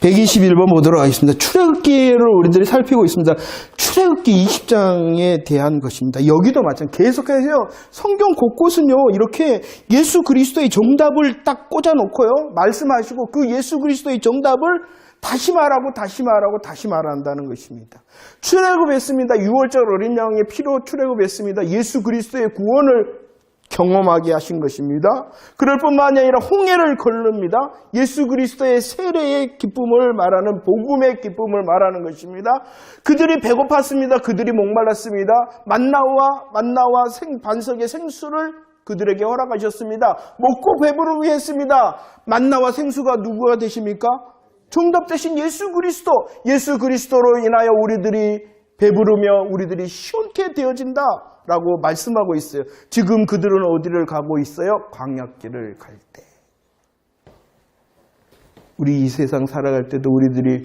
121번 보도록 하겠습니다. 출애굽기를 우리들이 살피고 있습니다. 출애굽기 20장에 대한 것입니다. 여기도 마찬가지. 계속해서 성경 곳곳은요 이렇게 예수 그리스도의 정답을 딱 꽂아놓고요 말씀하시고 그 예수 그리스도의 정답을 다시 말하고 다시 말하고 다시 말한다는 것입니다. 출애굽했습니다. 6월절 어린 양의 피로 출애굽했습니다. 예수 그리스도의 구원을 경험하게 하신 것입니다. 그럴 뿐만이 아니라 홍해를 걸릅니다. 예수 그리스도의 세례의 기쁨을 말하는 복음의 기쁨을 말하는 것입니다. 그들이 배고팠습니다. 그들이 목말랐습니다. 만나와 만나와 생 반석의 생수를 그들에게 허락하셨습니다. 먹고 배부르게 했습니다. 만나와 생수가 누구가 되십니까? 정답 대신 예수 그리스도. 예수 그리스도로 인하여 우리들이 배부르며 우리들이 시원케 되어진다. 라고 말씀하고 있어요. 지금 그들은 어디를 가고 있어요? 광약길을 갈 때. 우리 이 세상 살아갈 때도 우리들이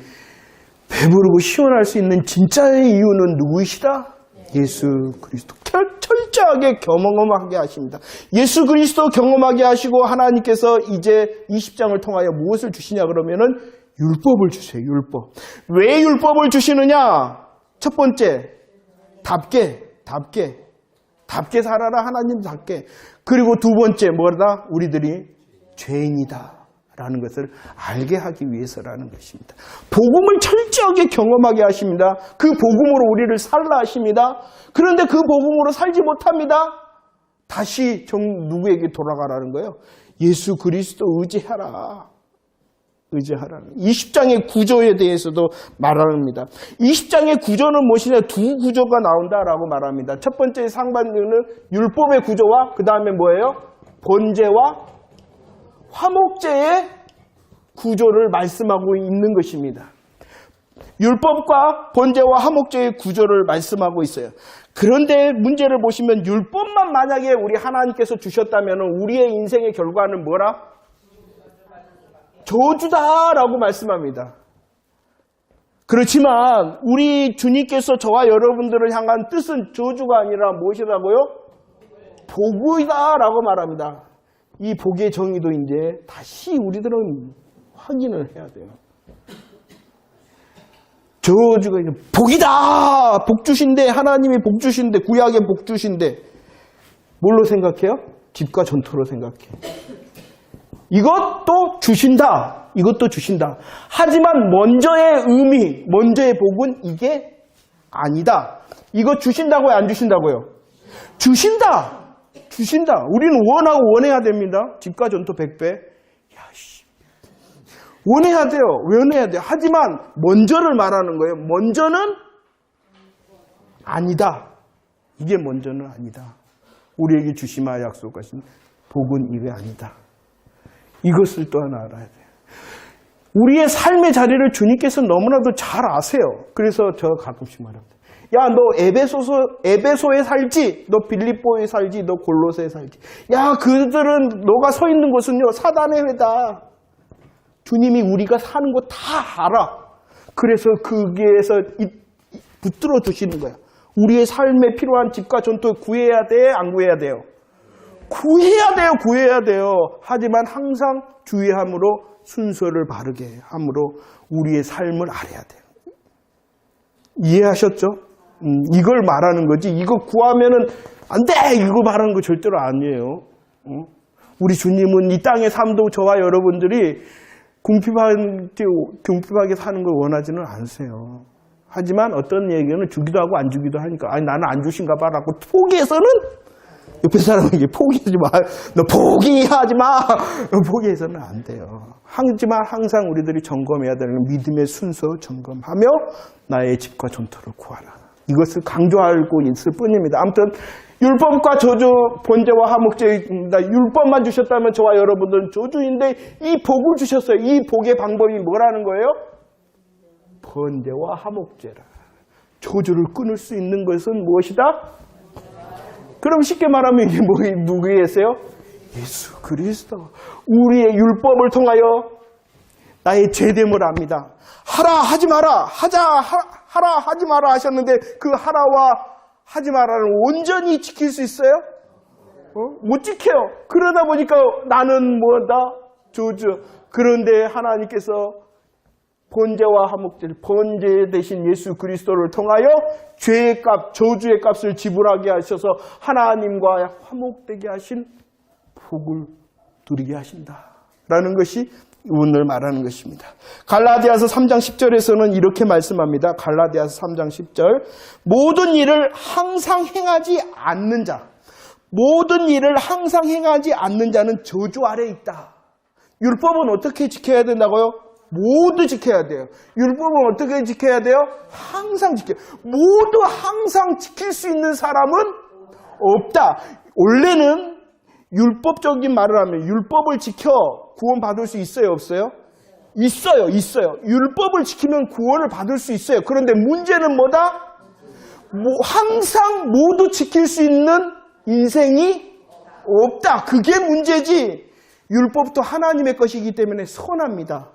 배부르고 시원할 수 있는 진짜의 이유는 누구이시다? 예수 그리스도. 철- 철저하게 경험하게 하십니다. 예수 그리스도 경험하게 하시고 하나님께서 이제 20장을 통하여 무엇을 주시냐 그러면은 율법을 주세요. 율법. 왜 율법을 주시느냐? 첫 번째, 답게, 답게. 답게 살아라 하나님답게. 그리고 두 번째 뭐다? 우리들이 죄인이다. 라는 것을 알게 하기 위해서라는 것입니다. 복음을 철저하게 경험하게 하십니다. 그 복음으로 우리를 살라 하십니다. 그런데 그 복음으로 살지 못합니다. 다시 정 누구에게 돌아가라는 거예요? 예수 그리스도 의지하라. 의지하라는 20장의 구조에 대해서도 말합니다. 20장의 구조는 무엇이냐? 두 구조가 나온다라고 말합니다. 첫 번째 상반되는 율법의 구조와 그 다음에 뭐예요? 번제와 화목제의 구조를 말씀하고 있는 것입니다. 율법과 번제와 화목제의 구조를 말씀하고 있어요. 그런데 문제를 보시면 율법만 만약에 우리 하나님께서 주셨다면 우리의 인생의 결과는 뭐라? 저주다라고 말씀합니다. 그렇지만 우리 주님께서 저와 여러분들을 향한 뜻은 저주가 아니라 무엇이라고요? 복이다라고 말합니다. 이 복의 정의도 이제 다시 우리들은 확인을 해야 돼요. 저주가 이제 복이다! 복 주신데, 하나님이 복 주신데, 구약의 복 주신데, 뭘로 생각해요? 집과 전토로 생각해. 이것도 주신다. 이것도 주신다. 하지만 먼저의 의미, 먼저의 복은 이게 아니다. 이거 주신다고요? 안 주신다고요? 주신다. 주신다. 우리는 원하고 원해야 됩니다. 집과 전토 100배. 야, 씨. 원해야 돼요. 원해야 돼요. 하지만 먼저를 말하는 거예요. 먼저는 아니다. 이게 먼저는 아니다. 우리에게 주시마 약속하신 복은 이게 아니다. 이것을 또 하나 알아야 돼요. 우리의 삶의 자리를 주님께서 너무나도 잘 아세요. 그래서 저 가끔씩 말합니다. 야, 너 에베소서, 에베소에 살지? 너 빌립보에 살지? 너 골로새에 살지? 야, 그들은 너가 서 있는 곳은요, 사단의 회다. 주님이 우리가 사는 거 다 알아. 그래서 이- 붙들어 주시는 거야. 우리의 삶에 필요한 집과 전토 구해야 돼? 안 구해야 돼요? 구해야 돼요, 구해야 돼요. 하지만 항상 주의함으로 순서를 바르게 함으로 우리의 삶을 알아야 돼요. 이해하셨죠? 음, 이걸 말하는 거지. 이거 구하면은 안 돼! 이거 말하는 거 절대로 아니에요. 어? 우리 주님은 이 땅의 삶도 저와 여러분들이 궁핍하게, 궁핍하게 사는 걸 원하지는 않으세요. 하지만 어떤 얘기는 주기도 하고 안 주기도 하니까, 아니, 나는 안 주신가 봐라고 포기해서는 옆에 사람에게 포기하지 마. 너 포기하지 마. 포기해서는 안 돼요. 하지만 항상 우리들이 점검해야 되는 믿음의 순서 점검하며 나의 집과 전토를 구하라. 이것을 강조하고 있을 뿐입니다. 아무튼 율법과 저주, 번제와 화목제입니다. 율법만 주셨다면 저와 여러분들은 저주인데 이 복을 주셨어요. 이 복의 방법이 뭐라는 거예요? 번제와 화목제라. 저주를 끊을 수 있는 것은 무엇이다? 그럼 쉽게 말하면 이게 뭐, 누구겠어요? 예수 그리스도. 우리의 율법을 통하여 나의 죄됨을 압니다. 하라, 하지 마라, 하자, 하, 하라, 하지 마라 하셨는데 그 하라와 하지 마라를 온전히 지킬 수 있어요? 어? 못 지켜요. 그러다 보니까 나는 뭐다? 저주. 그런데 하나님께서 번제와 화목제, 번제 대신 예수 그리스도를 통하여 죄의 값, 저주의 값을 지불하게 하셔서 하나님과 화목되게 하신 복을 누리게 하신다. 라는 것이 오늘 말하는 것입니다. 갈라디아서 3장 10절에서는 이렇게 말씀합니다. 갈라디아서 3장 10절. 모든 일을 항상 행하지 않는 자. 모든 일을 항상 행하지 않는 자는 저주 아래 있다. 율법은 어떻게 지켜야 된다고요? 모두 지켜야 돼요. 율법은 어떻게 지켜야 돼요? 항상 지켜. 모두 항상 지킬 수 있는 사람은 없다. 원래는 율법적인 말을 하면 율법을 지켜 구원받을 수 있어요, 없어요? 있어요, 있어요. 율법을 지키면 구원을 받을 수 있어요. 그런데 문제는 뭐다? 뭐 항상 모두 지킬 수 있는 인생이 없다. 그게 문제지. 율법도 하나님의 것이기 때문에 선합니다.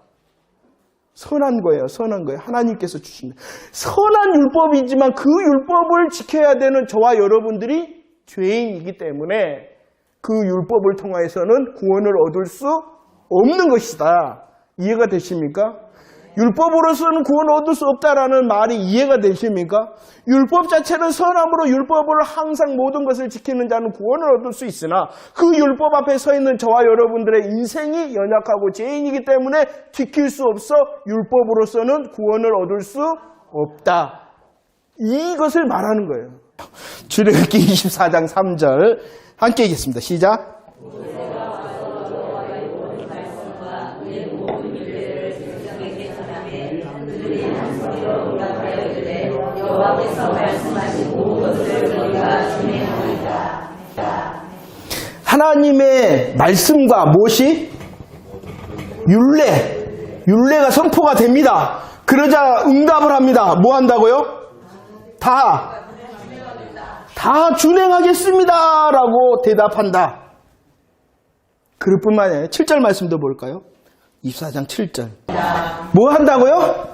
선한 거예요. 선한 거예요. 하나님께서 주십니다. 선한 율법이지만 그 율법을 지켜야 되는 저와 여러분들이 죄인이기 때문에 그 율법을 통해서는 구원을 얻을 수 없는 것이다. 이해가 되십니까? 율법으로서는 구원을 얻을 수 없다라는 말이 이해가 되십니까? 율법 자체는 선함으로 율법을 항상 모든 것을 지키는 자는 구원을 얻을 수 있으나 그 율법 앞에 서 있는 저와 여러분들의 인생이 연약하고 죄인이기 때문에 지킬 수 없어 율법으로서는 구원을 얻을 수 없다. 이것을 말하는 거예요. 출애굽기 24장 3절 함께 읽겠습니다. 시작. 하나님의 말씀과 무엇이? 율례. 율례가 선포가 됩니다. 그러자 응답을 합니다. 뭐 한다고요? 다. 다 준행하겠습니다. 라고 대답한다. 그럴 뿐만 아니라 7절 말씀도 볼까요? 24장 7절. 뭐 한다고요?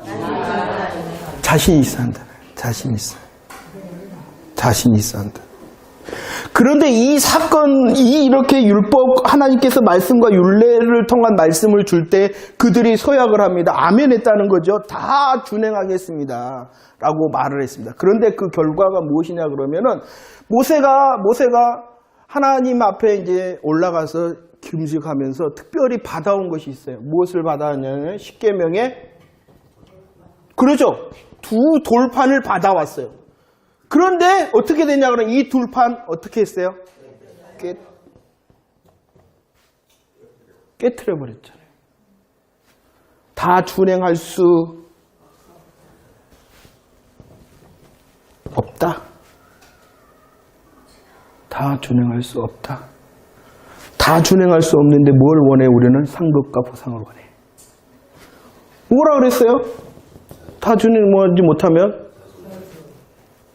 자신 있어 한다. 자신 있어. 자신 있어 한다. 그런데 이 사건, 이 이렇게 율법, 하나님께서 말씀과 율례를 통한 말씀을 줄 때 그들이 소약을 합니다. 아멘 했다는 거죠. 다 준행하겠습니다. 라고 말을 했습니다. 그런데 그 결과가 무엇이냐 그러면은 모세가, 모세가 하나님 앞에 이제 올라가서 금식하면서 특별히 받아온 것이 있어요. 무엇을 받아왔냐면 십계명에 그러죠. 두 돌판을 받아왔어요. 그런데 어떻게 되냐 그러면 이 둘판 어떻게 했어요? 깨, 깨트려 버렸잖아요. 다 준행할 수 없다. 다 준행할 수 없다. 다 준행할 수 없는데 뭘 원해 우리는 상급과 보상을 원해. 뭐라 그랬어요? 다 준행하지 못하면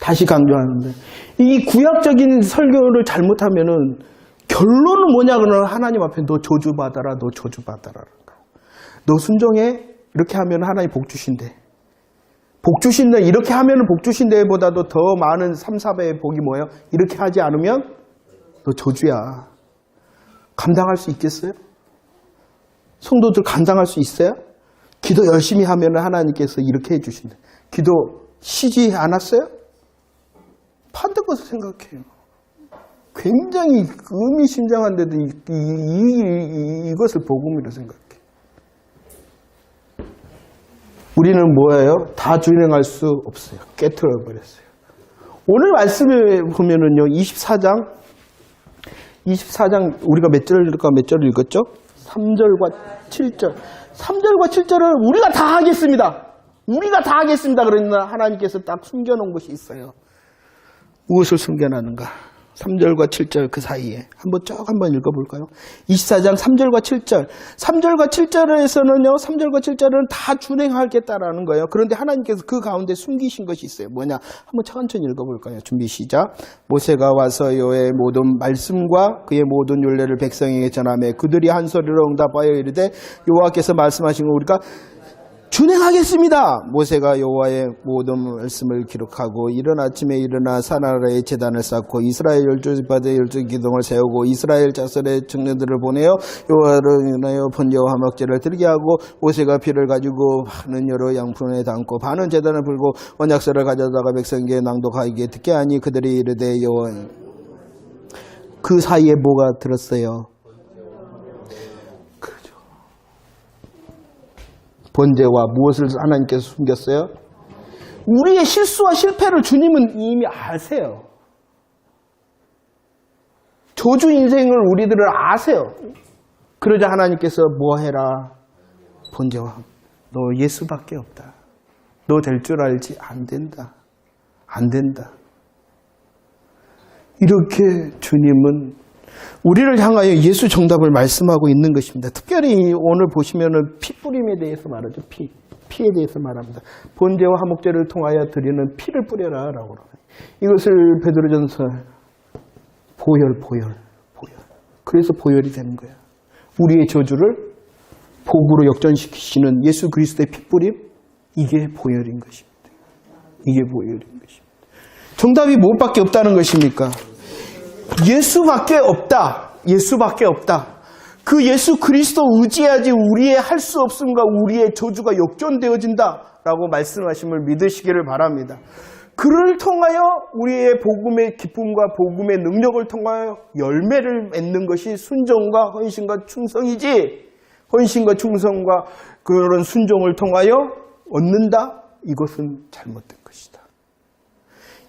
다시 강조하는데 이 구약적인 설교를 잘못하면은 결론은 뭐냐 그러면 하나님 앞에 너 저주받아라 너 저주받아라 너 순종해 이렇게 하면 하나님 복 주신대 복 주신대 이렇게 하면은 복 주신대보다도 더 많은 3, 4배의 복이 뭐예요? 이렇게 하지 않으면 너 저주야 감당할 수 있겠어요? 성도들 감당할 수 있어요? 기도 열심히 하면 하나님께서 이렇게 해주신대 기도 쉬지 않았어요? 반대 것을 생각해요. 굉장히 의미심장한데도 이, 이, 이, 이것을 복음이라 생각해. 우리는 뭐예요? 다 준행할 수 없어요. 깨트려 버렸어요. 오늘 말씀에 보면은요, 24장, 24장, 우리가 몇 절일까 몇 절을 읽었죠? 3절과 7절. 3절과 7절은 우리가 다 하겠습니다. 우리가 다 하겠습니다. 그러나 하나님께서 딱 숨겨놓은 것이 있어요. 무엇을 숨겨놨는가? 3절과 7절 그 사이에 한번 쭉 한번 읽어볼까요? 24장 3절과 7절 3절과 7절에서는요 3절과 7절은 다 준행하겠다라는 거예요 그런데 하나님께서 그 가운데 숨기신 것이 있어요 뭐냐 한번 천천히 읽어볼까요? 준비 시작 모세가 와서 여호의 모든 말씀과 그의 모든 율례를 백성에게 전하며 그들이 한 소리로 응답하여 이르되 여호와께서 말씀하신 거 우리가 준행하겠습니다. 모세가 여호와의 모든 말씀을 기록하고 이른 아침에 일어나 사나라의 재단을 쌓고 이스라엘 열두 지파대 열두 기둥을 세우고 이스라엘 자손의 청년들을 보내어 여호와를 인하여 번제와 화목제를 드리게 하고 모세가 피를 가지고 반은 여러 양푼에 담고 반은 재단을 불고 언약서를 가져다가 백성에게 낭독하게 듣게 하니 그들이 이르되 여호와 그 사이에 뭐가 들었어요? 번제와 무엇을 하나님께서 숨겼어요? 우리의 실수와 실패를 주님은 이미 아세요. 저주 인생을 우리들을 아세요. 그러자 하나님께서 뭐 해라? 번제와 너 예수밖에 없다. 너 될 줄 알지? 안 된다. 안 된다. 이렇게 주님은 우리를 향하여 예수 정답을 말씀하고 있는 것입니다. 특별히 오늘 보시면은 피 뿌림에 대해서 말하죠. 피. 피에 대해서 말합니다. 번제와 화목제를 통하여 드리는 피를 뿌려라 라고 그러요 이것을 베드로전서 보혈, 보혈, 보혈. 그래서 보혈이 되는 거야. 우리의 저주를 복으로 역전시키시는 예수 그리스도의 피 뿌림 이게 보혈인 것입니다. 이게 보혈인 것입니다. 정답이 무엇밖에 없다는 것입니까? 예수밖에 없다. 예수밖에 없다. 그 예수 그리스도 의지해야지 우리의 할 수 없음과 우리의 저주가 역전되어진다. 라고 말씀하심을 믿으시기를 바랍니다. 그를 통하여 우리의 복음의 기쁨과 복음의 능력을 통하여 열매를 맺는 것이 순종과 헌신과 충성이지 헌신과 충성과 그런 순종을 통하여 얻는다? 이것은 잘못된 것이다.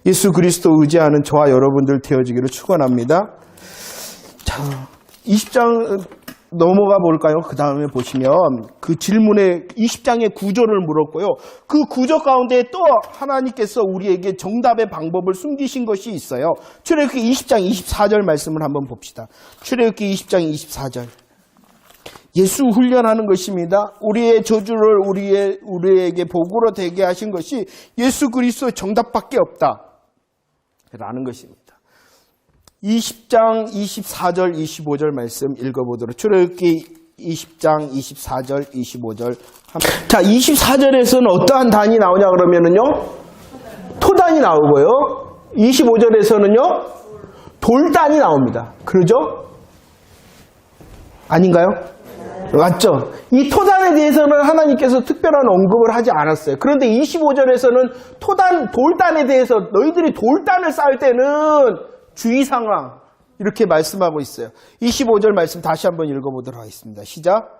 예수 그리스도 의지하는 저와 여러분들 되어지기를 축원합니다. 자, 20장 넘어가 볼까요? 그 다음에 보시면 그 질문에 20장의 구조를 물었고요. 그 구조 가운데 또 하나님께서 우리에게 정답의 방법을 숨기신 것이 있어요. 출애굽기 20장 24절 말씀을 한번 봅시다. 출애굽기 20장 24절. 예수 훈련하는 것입니다. 우리의 저주를 우리의 우리에게 복으로 되게 하신 것이 예수 그리스도 정답밖에 없다. 라는 것입니다. 20장 24절 25절 말씀 읽어보도록 출애굽기 20장 24절 25절 자 24절에서는 어떠한 단이 나오냐 그러면은요 토단이 나오고요 25절에서는요 돌단이 나옵니다 그러죠? 아닌가요? 맞죠? 이 토단에 대해서는 하나님께서 특별한 언급을 하지 않았어요. 그런데 25절에서는 토단, 돌단에 대해서 너희들이 돌단을 쌓을 때는 주의 상황 이렇게 말씀하고 있어요. 25절 말씀 다시 한번 읽어보도록 하겠습니다. 시작.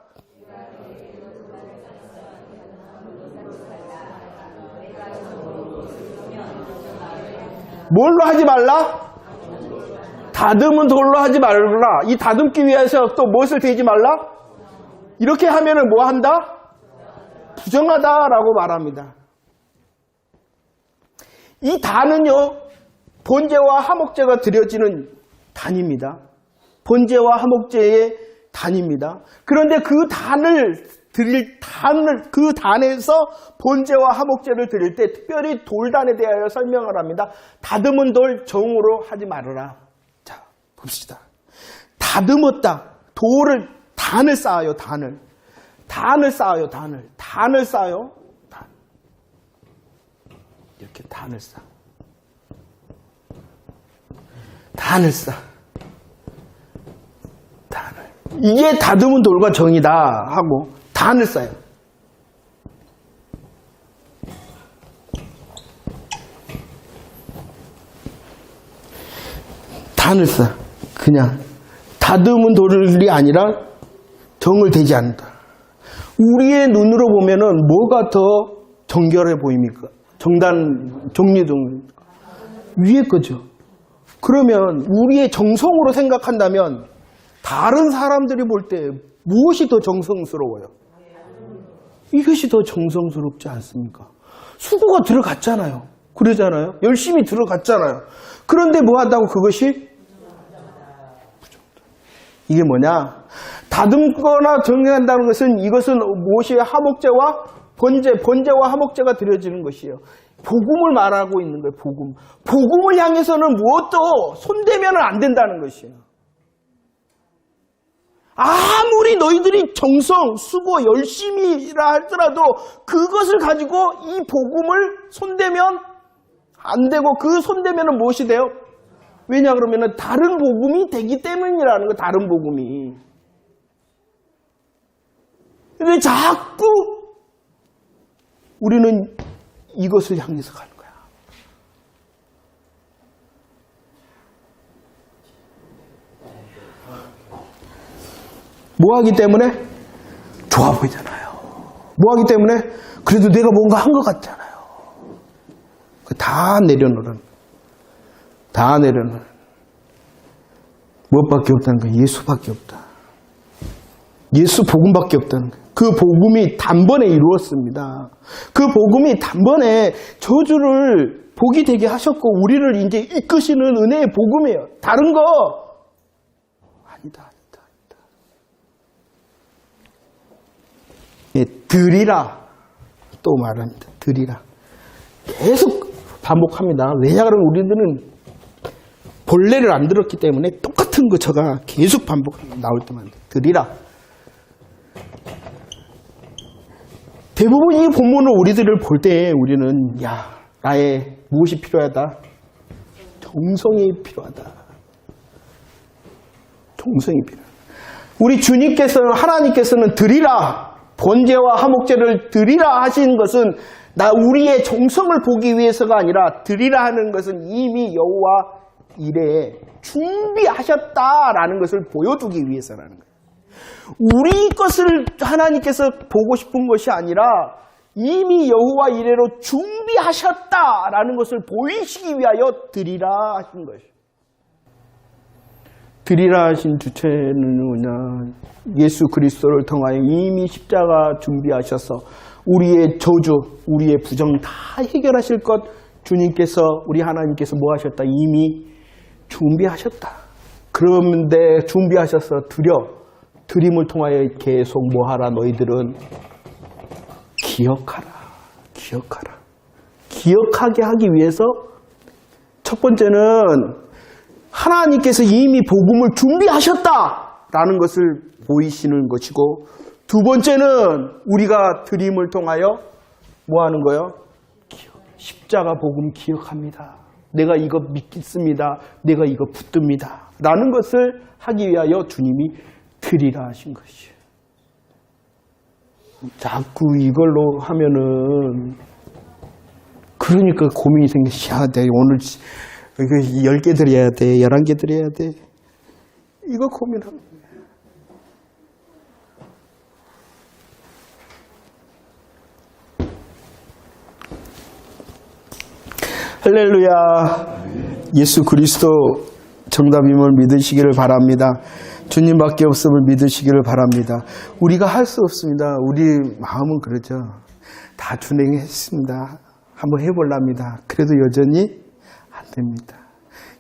뭘로 하지 말라? 다듬은 돌로 하지 말라. 이 다듬기 위해서 또 무엇을 대지 말라? 이렇게 하면은 뭐 한다? 부정하다라고 말합니다. 이 단은요, 본제와 하목제가 드려지는 단입니다. 본제와 하목제의 단입니다. 그런데 그 단을 드릴 단을 그 단에서 본제와 하목제를 드릴 때 특별히 돌단에 대하여 설명을 합니다. 다듬은 돌 정으로 하지 말아라. 자, 봅시다. 다듬었다. 돌을 단을 쌓아요, 단을. 단을 쌓아요, 단을. 단을 쌓아요. 단. 이렇게 단을 쌓아. 단을 쌓아. 단을. 이게 다듬은 돌과 정이다 하고 단을 쌓아요. 단을 쌓아. 그냥 다듬은 돌이 아니라 정을 대지 않는다. 우리의 눈으로 보면은 뭐가 더 정결해 보입니까? 정단, 정리등 위에 거죠. 그러면 우리의 정성으로 생각한다면 다른 사람들이 볼 때 무엇이 더 정성스러워요? 이것이 더 정성스럽지 않습니까? 수고가 들어갔잖아요. 그러잖아요. 열심히 들어갔잖아요. 그런데 뭐 한다고 그것이 이게 뭐냐? 다듬거나 정리한다는 것은 이것은 무엇이 하목제와 번제, 번제와 하목제가 드려지는 것이에요. 복음을 말하고 있는 거예요. 복음. 복음을 향해서는 무엇도 손대면 안 된다는 것이에요. 아무리 너희들이 정성, 수고, 열심히라 할지라도 그것을 가지고 이 복음을 손대면 안 되고 그 손대면은 무엇이 돼요? 왜냐 그러면은 다른 복음이 되기 때문이라는 거 다른 복음이. 근데 자꾸 우리는 이것을 향해서 가는 거야. 뭐 하기 때문에? 좋아 보이잖아요. 뭐 하기 때문에? 그래도 내가 뭔가 한 것 같잖아요. 그다 내려놓으라는 거야. 다 내려놓으라는 거야. 무엇밖에 없다는 거야. 예수밖에 없다. 예수 복음밖에 없다는 거예요. 그 복음이 단번에 이루었습니다. 그 복음이 단번에 저주를 복이 되게 하셨고 우리를 이제 이끄시는 은혜의 복음이에요. 다른 거 아니다, 아니다, 아니다. 예, 드리라 또 말합니다. 드리라 계속 반복합니다. 왜냐 그러면 우리들은 본래를 안 들었기 때문에 똑같은 거 저가 계속 반복 나올 때만 드리라. 대부분 이 본문을 우리들을 볼때 우리는 야 나의 무엇이 필요하다? 정성이 필요하다. 정성이 필요하다. 우리 주님께서는 하나님께서는 드리라 번제와 화목제를 드리라 하신 것은 나 우리의 정성을 보기 위해서가 아니라 드리라 하는 것은 이미 여호와 이래 준비하셨다라는 것을 보여두기 위해서라는 거예요. 우리 것을 하나님께서 보고 싶은 것이 아니라 이미 여호와 이래로 준비하셨다라는 것을 보이시기 위하여 드리라 하신 것이요. 드리라 하신 주체는 뭐냐? 예수 그리스도를 통하여 이미 십자가 준비하셔서 우리의 저주, 우리의 부정 다 해결하실 것 주님께서 우리 하나님께서 뭐 하셨다? 이미 준비하셨다. 그런데 준비하셔서 드려 드림을 통하여 계속 뭐하라 너희들은 기억하라 기억하라 기억하게 하기 위해서 첫 번째는 하나님께서 이미 복음을 준비하셨다라는 것을 보이시는 것이고 두 번째는 우리가 드림을 통하여 뭐 하는? 기억. 십자가 복음 기억합니다. 내가 이거 믿습니다. 내가 이거 붙듭니다. 라는 것을 하기 위하여 주님이 드리라 하신 것이에요. 자꾸 이걸로 하면은 그러니까 고민이 생겨. 야, 내 오늘 이거 10개 드려야 돼. 11개 드려야 돼. 이거 고민합니다. 할렐루야. 예수 그리스도 정답임을 믿으시기를 바랍니다. 주님밖에 없음을 믿으시기를 바랍니다. 우리가 할 수 없습니다. 우리 마음은 그러죠. 다 준행했습니다. 한번 해볼랍니다. 그래도 여전히 안 됩니다.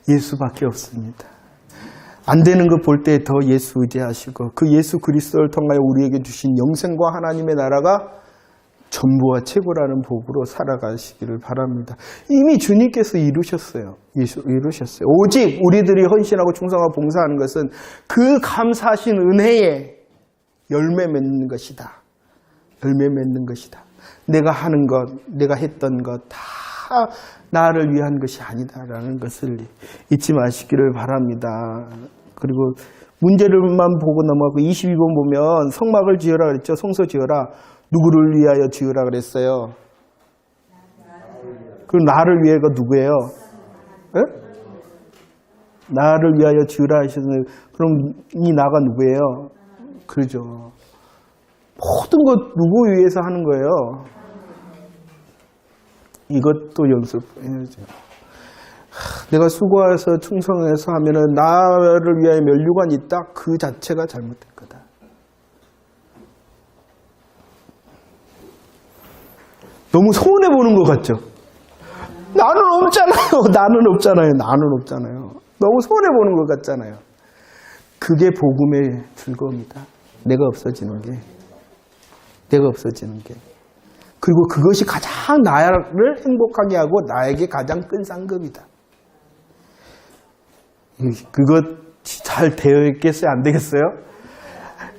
예수밖에 없습니다. 안 되는 거볼때 더 예수 의지하시고 그 예수 그리스도를 통하여 우리에게 주신 영생과 하나님의 나라가 전부와 최고라는 복으로 살아가시기를 바랍니다. 이미 주님께서 이루셨어요. 이루셨어요. 오직 우리들이 헌신하고 충성하고 봉사하는 것은 그 감사하신 은혜에 열매 맺는 것이다. 열매 맺는 것이다. 내가 하는 것, 내가 했던 것 다 나를 위한 것이 아니다라는 것을 잊지 마시기를 바랍니다. 그리고 문제를만 보고 넘어가고 22번 보면 성막을 지어라 그랬죠. 성소 지어라. 누구를 위하여 지으라 그랬어요? 그 나를 위해가 누구예요? 예? 나를 위하여 지으라 하시는 그럼 이 나가 누구예요? 그러죠. 모든 것 누구 위해서 하는 거예요? 이것도 연습해야죠. 내가 수고해서 충성해서 하면은 나를 위하여 면류관이 있다. 그 자체가 잘못된 거다. 너무 서운해 보는 것 같죠? 나는 없잖아요. 나는 없잖아요. 나는 없잖아요. 너무 서운해 보는 것 같잖아요. 그게 복음의 즐거움이다. 내가 없어지는 게. 내가 없어지는 게. 그리고 그것이 가장 나를 행복하게 하고 나에게 가장 큰 상급이다. 그것 잘 되어 있겠어요? 안 되겠어요?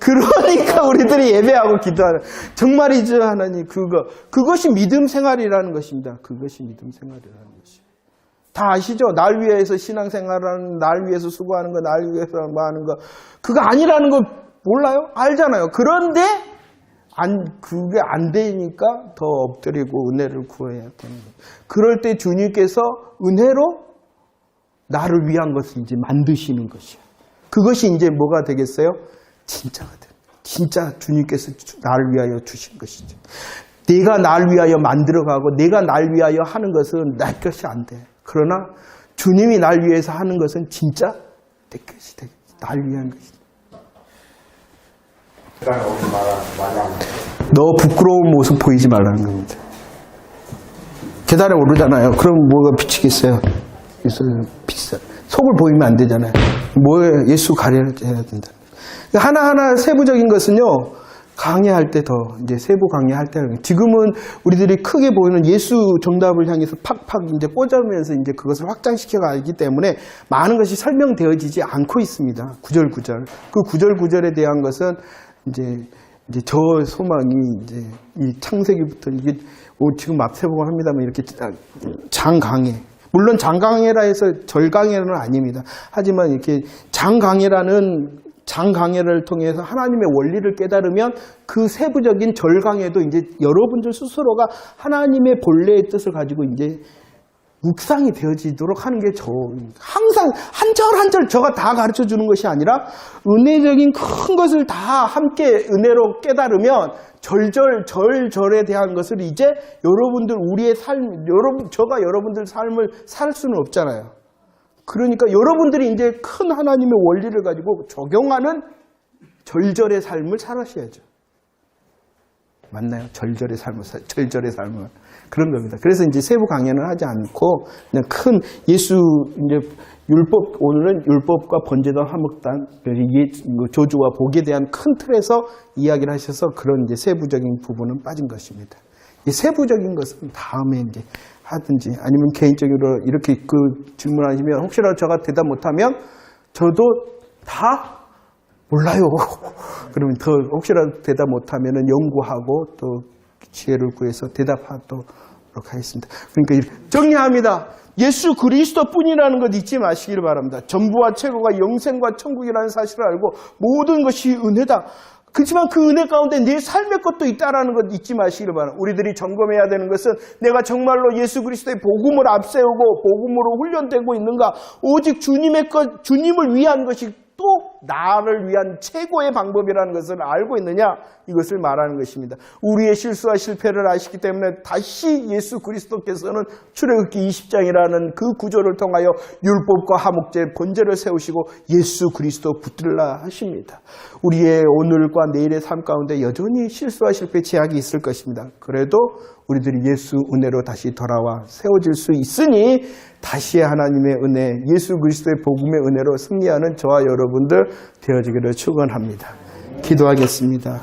그러니까 우리들이 예배하고 기도하는 정말이죠 하나님 그거 그것이 믿음 생활이라는 것입니다. 그것이 믿음 생활이라는 것입니다. 다 아시죠? 날 위해서 신앙생활하는, 날 위해서 수고하는 거, 날 위해서 뭐 하는 거, 그거 아니라는 거 몰라요? 알잖아요. 그런데, 안, 그게 안 되니까 더 엎드리고 은혜를 구해야 되는 거예요. 그럴 때 주님께서 은혜로 나를 위한 것을 이제 만드시는 것이에요. 그것이 이제 뭐가 되겠어요? 진짜가 돼요. 진짜 주님께서 주- 나를 위하여 주신 것이죠. 내가 날 위하여 만들어가고 내가 날 위하여 하는 것은 내 것이 안 돼. 그러나 주님이 날 위해서 하는 것은 진짜 내 것이 돼. 날 위한 것이. 계단에 오지 마라, 말라. 너 부끄러운 모습 보이지 말라는 겁니다. 계단에 오르잖아요. 그럼 뭐가 비치겠어요? 그래서 비치자. 속을 보이면 안 되잖아요. 뭐에 예수 가려야 된다. 하나하나 세부적인 것은요, 강의할 때 더, 이제 세부 강의할 때, 지금은 우리들이 크게 보이는 예수 정답을 향해서 팍팍 이제 꽂아면서 이제 그것을 확장시켜 가기 때문에 많은 것이 설명되어지지 않고 있습니다. 구절구절. 그 구절구절에 대한 것은 이제 이제 저 소망이 이제 이 창세기부터 이게 오, 지금 마태복음 합니다만 이렇게 장강해. 물론 장강해라 해서 절강해는 아닙니다. 하지만 이렇게 장강해라는 장 강해를 통해서 하나님의 원리를 깨달으면 그 세부적인 절강에도 이제 여러분들 스스로가 하나님의 본래의 뜻을 가지고 이제 묵상이 되어지도록 하는 게 저, 항상 한 절 한 절 저가 다 가르쳐 주는 것이 아니라 은혜적인 큰 것을 다 함께 은혜로 깨달으면 절절, 절절에 대한 것을 이제 여러분들, 우리의 삶, 여러분, 저가 여러분들 삶을 살 수는 없잖아요. 그러니까 여러분들이 이제 큰 하나님의 원리를 가지고 적용하는 절절의 삶을 살아셔야죠. 맞나요? 절절의 삶을, 살- 절절의 삶을. 그런 겁니다. 그래서 이제 세부 강연을 하지 않고 그냥 큰 예수 이제 율법 오늘은 율법과 번제단 화목단 조주와 복에 대한 큰 틀에서 이야기를 하셔서 그런 이제 세부적인 부분은 빠진 것입니다. 이 세부적인 것은 다음에 이제 하든지 아니면 개인적으로 이렇게 그 질문하시면 혹시라도 제가 대답 못하면 저도 다 몰라요. 그러면 더 혹시라도 대답 못하면 연구하고 또 지혜를 구해서 대답하도록 하겠습니다. 그러니까 정리합니다. 예수 그리스도 뿐이라는 것 잊지 마시기를 바랍니다. 전부와 최고가 영생과 천국이라는 사실을 알고 모든 것이 은혜다. 그렇지만 그 은혜 가운데 내 삶의 것도 있다라는 것 잊지 마시기를 바랍니다. 우리들이 점검해야 되는 것은 내가 정말로 예수 그리스도의 복음을 앞세우고 복음으로 훈련되고 있는가? 오직 주님의 것, 주님을 위한 것이 또 나를 위한 최고의 방법이라는 것을 알고 있느냐? 이것을 말하는 것입니다. 우리의 실수와 실패를 아시기 때문에 다시 예수 그리스도께서는 출애굽기 20장이라는 그 구조를 통하여 율법과 하목제 번제를 세우시고 예수 그리스도 붙들라 하십니다. 우리의 오늘과 내일의 삶 가운데 여전히 실수와 실패 제약이 있을 것입니다. 그래도 우리들이 예수 은혜로 다시 돌아와 세워질 수 있으니 다시 하나님의 은혜, 예수 그리스도의 복음의 은혜로 승리하는 저와 여러분들 되어지기를 축원합니다. 기도하겠습니다.